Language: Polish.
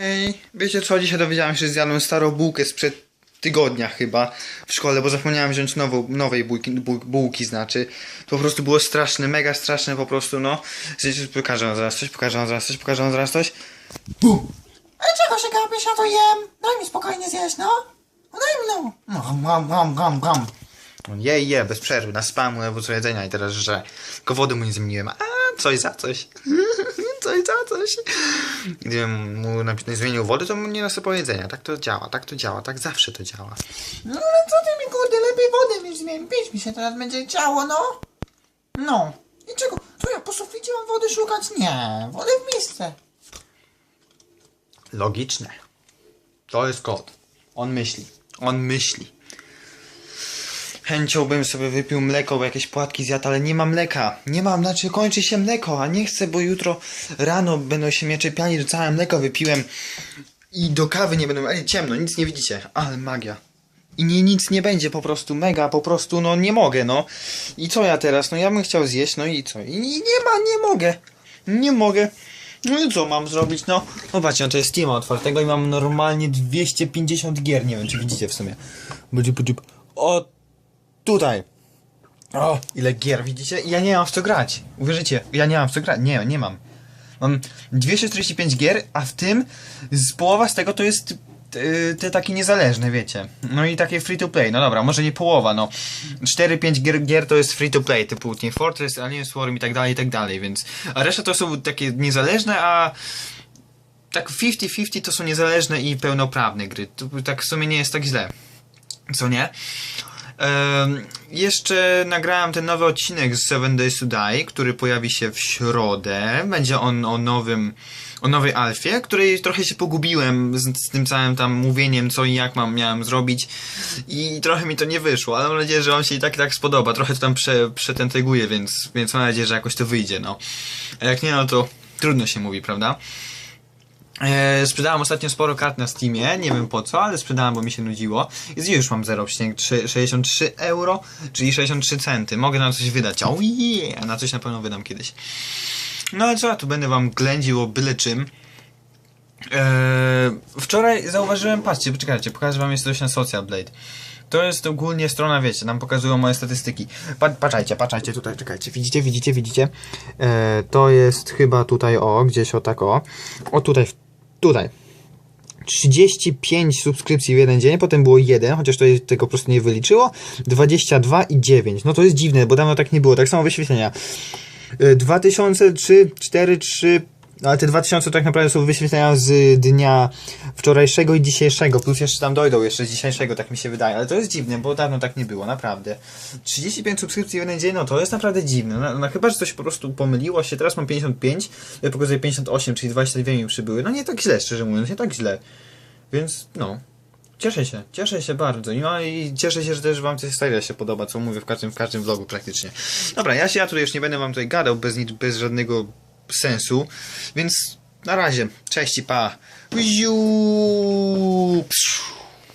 Ej, wiecie co, dzisiaj dowiedziałem się, że zjadłem starą bułkę sprzed tygodnia chyba w szkole, bo zapomniałem wziąć nową, nowej bułki, buł, bułki, znaczy. To po prostu było straszne, mega straszne po prostu, no. Zresztą pokażę wam zaraz coś, pokażę wam zaraz coś, pokażę wam zaraz coś. Ale czego się gapisz, ja to jem? Daj mi spokojnie zjeść, no. No daj mi no. Gam, gam, gam, gam. Je, je, bez przerwy, na spamu, na co jedzenia i teraz, że tylko wody mu nie zmieniłem. A, coś za coś. Coś za coś. Gdybym mu nie zmienił wody, to mu nie nasypał jedzenia. Tak to działa, tak to działa, tak zawsze to działa. No ale co ty mi kurde, lepiej wody mi zmień. Pić mi się teraz będzie chciało, no. No. I czego? Co ja po suficie mam wody szukać? Nie. Wody w misce. Logiczne. To jest kod. On myśli. On myśli. Chęcią bym sobie wypił mleko, bo jakieś płatki zjadł, ale nie ma mleka. Nie mam, znaczy kończy się mleko, a nie chcę, bo jutro rano będą się mnie czepiali, że całe mleko wypiłem i do kawy nie będą, ale ciemno, nic nie widzicie, ale magia. I nie, nic nie będzie, po prostu mega, po prostu, no nie mogę, no. I co ja teraz? No ja bym chciał zjeść, no i co? I nie ma, nie mogę. Nie mogę. No i co mam zrobić, no? Zobaczcie, no to jest Steama otwartego i mam normalnie 250 gier, nie wiem czy widzicie w sumie. Będzie podziub. O, tutaj. O, ile gier, widzicie? Ja nie mam w co grać. Uwierzycie, ja nie mam w co grać. Nie, nie mam. Mam 245 gier, a w tym z połowa z tego to jest y, te takie niezależne, wiecie. No i takie free to play. No dobra, może nie połowa, no. 4-5 gier, gier to jest free to play, typu Team Fortress, Alien Swarm i tak dalej, i tak dalej, więc. A reszta to są takie niezależne, a tak 50-50 to są niezależne i pełnoprawne gry. To tak w sumie nie jest tak źle. Co nie? Jeszcze nagrałem ten nowy odcinek z Seven Days to Die, który pojawi się w środę. Będzie on o nowym, o nowej Alfie, której trochę się pogubiłem z, z tym całym tam mówieniem, co i jak mam, miałem zrobić. I trochę mi to nie wyszło, ale mam nadzieję, że wam się i tak i tak spodoba. Trochę to tam prze, przetenteguję, więc, więc mam nadzieję, że jakoś to wyjdzie, no. A jak nie, no to trudno się mówi, prawda? E, sprzedałem ostatnio sporo kart na Steamie, nie wiem po co, ale sprzedałem, bo mi się nudziło. I już mam 0,63 euro, czyli 63 centy. Mogę na coś wydać. O yeah! Na coś na pewno wydam kiedyś. No ale co tu będę wam ględził o byle czym. E, wczoraj zauważyłem, patrzcie, poczekajcie, pokażę wam jeszcze coś na Social Blade. To jest ogólnie strona, wiecie, nam pokazują moje statystyki. Pa, patrzajcie, patrzajcie tutaj, czekajcie. Widzicie, widzicie, widzicie? E, to jest chyba tutaj, o, gdzieś o tak, o. O tutaj, tutaj. 35 subskrypcji w jeden dzień, potem było 1, chociaż to tego po prostu nie wyliczyło. 22 i 9. No to jest dziwne, bo dawno tak nie było. Tak samo wyświetlenia. Y, 2003, 4, 3. no Ale te 2000 tak naprawdę są wyświetlenia z dnia wczorajszego i dzisiejszego, plus jeszcze tam dojdą jeszcze z dzisiejszego, tak mi się wydaje. Ale to jest dziwne, bo dawno tak nie było, naprawdę. 35 subskrypcji w jeden dzień, no to jest naprawdę dziwne. No, no chyba, że coś po prostu pomyliło się. Teraz mam 55, ja pokazuję 58, czyli 22 mi przybyły. No nie tak źle, szczerze mówiąc, nie tak źle. Więc no. Cieszę się, cieszę się bardzo. No, i cieszę się, że też wam coś style się podoba, co mówię w każdym, w każdym vlogu praktycznie. Dobra, ja się ja tutaj już nie będę wam tutaj gadał bez, bez żadnego sensu, więc na razie. Cześć i pa. Ziu.